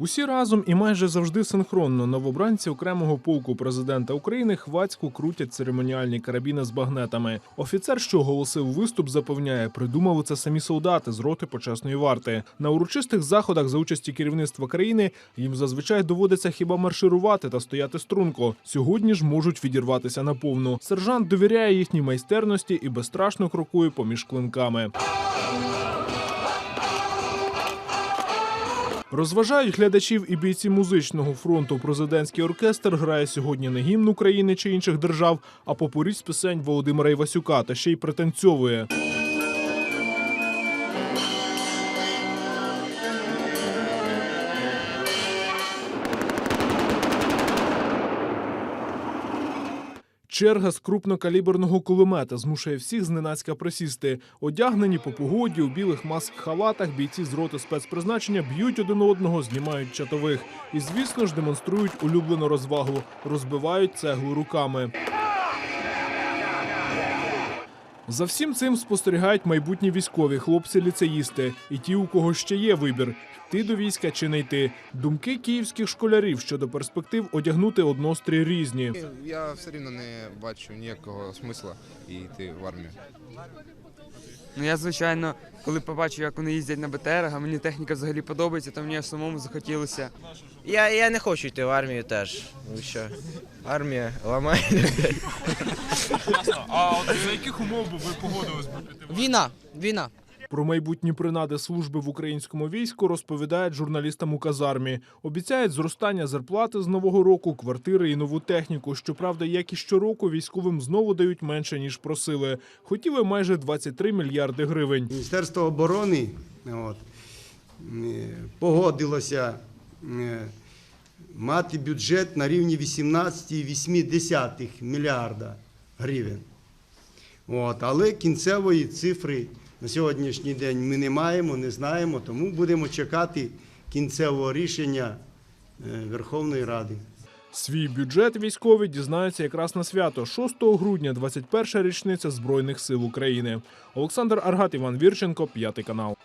Усі разом і майже завжди синхронно новобранці окремого полку президента України хвацько крутять церемоніальні карабіни з багнетами. Офіцер, що оголосив виступ, запевняє, придумали це самі солдати з роти почесної варти. На урочистих заходах за участі керівництва країни їм зазвичай доводиться хіба марширувати та стояти струнко. Сьогодні ж можуть відірватися наповну. Сержант довіряє їхній майстерності і безстрашно крокує поміж клинками. Розважають глядачів і бійці музичного фронту. Президентський оркестр грає сьогодні не гімн України чи інших держав, а попуріть з пісень Володимира Івасюка та ще й пританцьовує. Черга з крупнокаліберного кулемета змушує всіх зненацька присісти. Одягнені по погоді у білих маск-халатах бійці з роти спецпризначення б'ють один одного, знімають чатових. І, звісно ж, демонструють улюблену розвагу, розбивають цеглу руками. За всім цим спостерігають майбутні військові, хлопці-ліцеїсти, і ті, у кого ще є вибір йти до війська чи не йти. Думки київських школярів щодо перспектив одягнути однострій різні. Я все рівно не бачу ніякого смисла йти в армію. Ну я звичайно, коли побачив, як вони їздять на БТРах, а мені техніка взагалі подобається, то мені самому захотілося. Я, я не хочу йти в армію теж. Ну що, армія ламає людей. А от за яких умов би ви погодились би піти? Війна, війна. Про майбутні принади служби в українському війську розповідають журналістам у казармі. Обіцяють зростання зарплати з нового року, квартири і нову техніку. Щоправда, як і щороку, військовим знову дають менше ніж просили. Хотіли майже 23 мільярди гривень. Міністерство оборони от, погодилося мати бюджет на рівні 18,8 мільярда гривень. От, але кінцевої цифри на сьогоднішній день ми не маємо, не знаємо, тому будемо чекати кінцевого рішення е, Верховної Ради. Свій бюджет військові дізнаються якраз на свято 6 грудня, 21 річниця Збройних сил України. Олександр Аргат, Іван Вірченко, п'ятий канал.